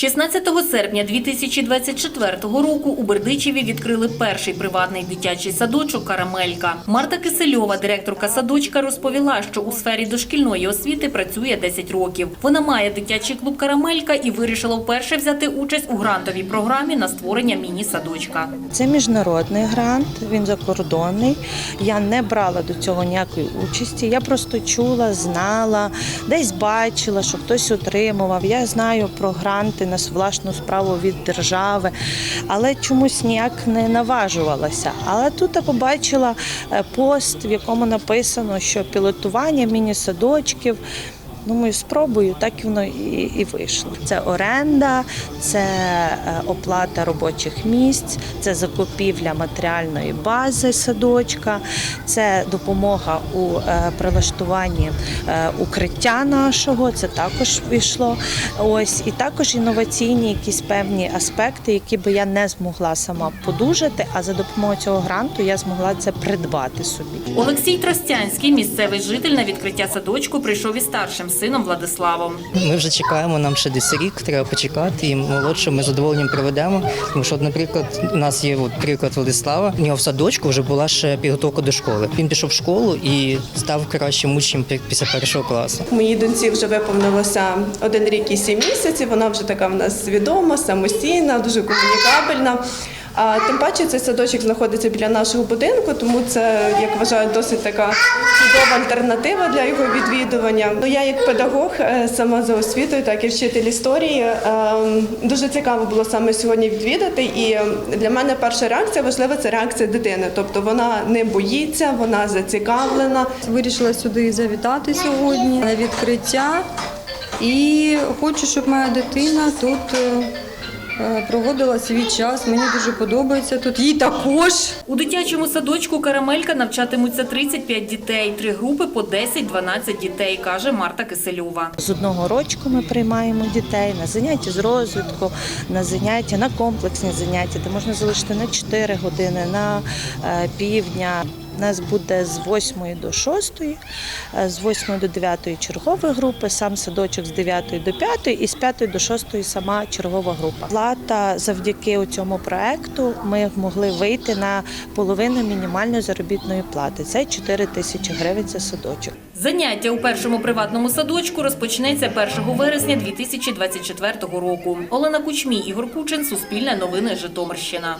16 серпня 2024 року у Бердичеві відкрили перший приватний дитячий садочок «Карамелька». Марта Кисельова, директорка садочка, розповіла, що у сфері дошкільної освіти працює 10 років. Вона має дитячий клуб «Карамелька» і вирішила вперше взяти участь у грантовій програмі на створення міні-садочка. Це міжнародний грант, він закордонний. Я не брала до цього ніякої участі. Я просто чула, знала, десь бачила, що хтось отримував. Я знаю про гранти на власну справу від держави, але чомусь ніяк не наважувалася. Але тут я побачила е, пост, в якому написано, що пілотування міні-садочків. Думаю, спробую, так і воно і, і вийшло. Це оренда, це е, оплата робочих місць, це закупівля матеріальної бази садочка, це допомога у е, прилаштуванні е, укриття нашого. Це також вийшло. Ось і також інноваційні якісь певні аспекти, які би я не змогла сама подужати. А за допомогою цього гранту я змогла це придбати собі. Олексій Тростянський, місцевий житель на відкриття садочку, прийшов із старшим сином Владиславом. Ми вже чекаємо, нам ще десь рік треба почекати, і молодше ми з задоволенням проведемо. Тому що, наприклад, у нас є от приклад Владислава. У нього в садочку вже була ще підготовка до школи. Він пішов в школу і став кращим учнем після першого класу. Моїй доньці вже виповнилося один рік і сім місяців. Вона вже така в нас свідома, самостійна, дуже комунікабельна. А тим паче цей садочок знаходиться біля нашого будинку, тому це, як вважаю, досить така чудова альтернатива для його відвідування. Ну я як педагог е, сама за освітою, так і вчитель історії. е, Дуже цікаво було саме сьогодні відвідати. І для мене перша реакція важлива це реакція дитини. Тобто вона не боїться, вона зацікавлена. Вирішила сюди завітати сьогодні на відкриття. І хочу, щоб моя дитина тут е, проводила свій час. Мені дуже подобається тут. Їй також. У дитячому садочку «Карамелька» навчатимуться 35 дітей, три групи по 10-12 дітей, каже Марта Кисельова. З одного рочку ми приймаємо дітей на заняття з розвитку, на заняття, на комплексні заняття, де можна залишити на 4 години, на е, півдня. Нас буде з 8 до 6, е, з 8 до 9 чергова групи, сам садочок з 9 до 5 і з 5 до 6 сама чергова група. Плата завдяки цьому проекту ми могли вийти на половину мінімальної заробітної плати. Це 4 тисячі гривень за садочок. Заняття у першому приватному садочку розпочнеться 1 вересня 2024 року. Олена Кучмій, Ігор Кучин, Суспільне новини Житомирщина.